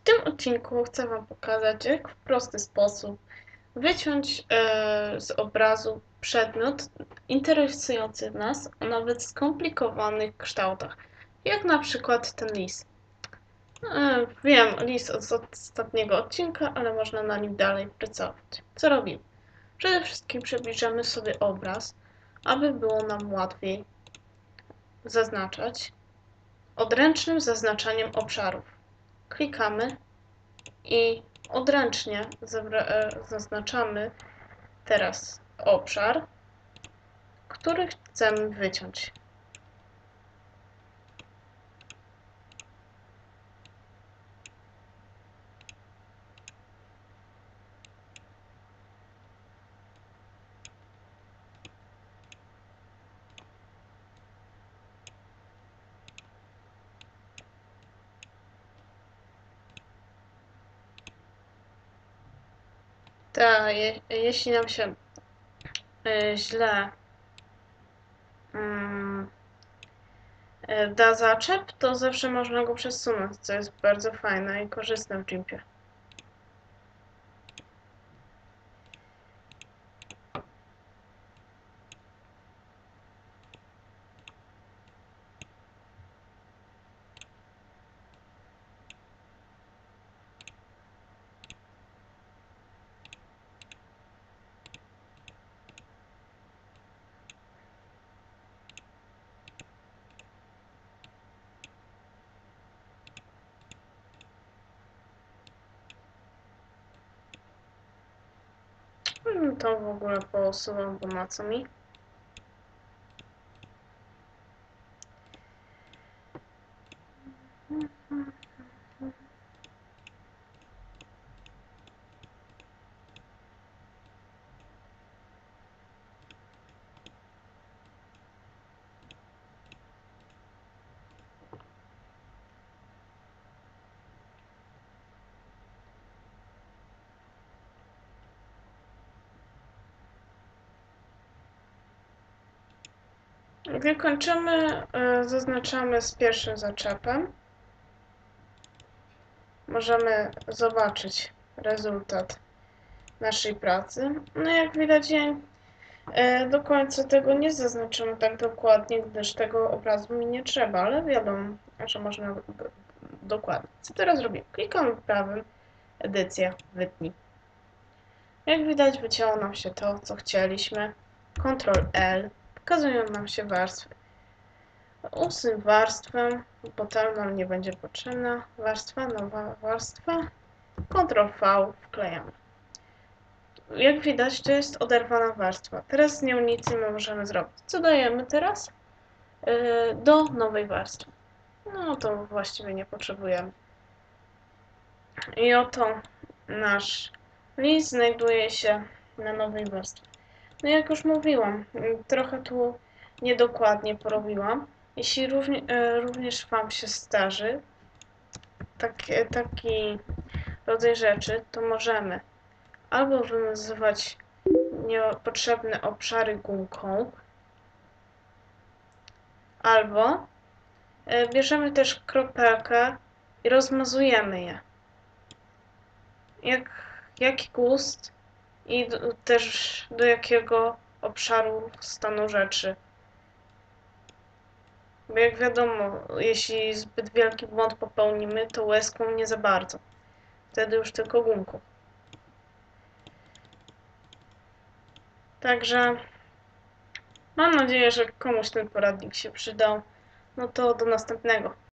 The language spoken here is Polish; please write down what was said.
W tym odcinku chcę Wam pokazać, jak w prosty sposób wyciąć e, z obrazu przedmiot interesujący nas o nawet skomplikowanych kształtach, jak na przykład ten lis. E, wiem, lis z ostatniego odcinka, ale można na nim dalej pracować. Co robimy? Przede wszystkim przybliżamy sobie obraz, aby było nam łatwiej zaznaczać odręcznym zaznaczaniem obszarów klikamy i odręcznie e, zaznaczamy teraz obszar, który chcemy wyciąć. Tak, je, jeśli nam się y, źle y, da zaczep, to zawsze można go przesunąć, co jest bardzo fajne i korzystne w Gimpie. To w ogóle posuwam, bo na co mi? Gdy kończymy, e, zaznaczamy z pierwszym zaczepem. Możemy zobaczyć rezultat naszej pracy. No jak widać, e, do końca tego nie zaznaczymy tak dokładnie, gdyż tego obrazu mi nie trzeba, ale wiadomo, że można dokładnie. Co teraz robię? Klikam prawym, edycja, wytnij. Jak widać, wycięło nam się to, co chcieliśmy. Ctrl L pokazują nam się warstwy. Usuń warstwę, bo ta nam nie będzie potrzebna. Warstwa, nowa warstwa. Ctrl V wklejamy. Jak widać, to jest oderwana warstwa. Teraz z nią nic nie możemy zrobić. Co dajemy teraz? Yy, do nowej warstwy. No to właściwie nie potrzebujemy. I oto nasz list znajduje się na nowej warstwie. No jak już mówiłam, trochę tu niedokładnie porobiłam. Jeśli równie, e, również Wam się starzy taki, taki rodzaj rzeczy, to możemy albo wymazywać niepotrzebne obszary gumką, albo e, bierzemy też kropelkę i rozmazujemy je. Jak, jaki gust i też do jakiego obszaru stanu rzeczy. Bo jak wiadomo, jeśli zbyt wielki błąd popełnimy, to łezką nie za bardzo. Wtedy już tylko gumką. Także mam nadzieję, że komuś ten poradnik się przydał. No to do następnego.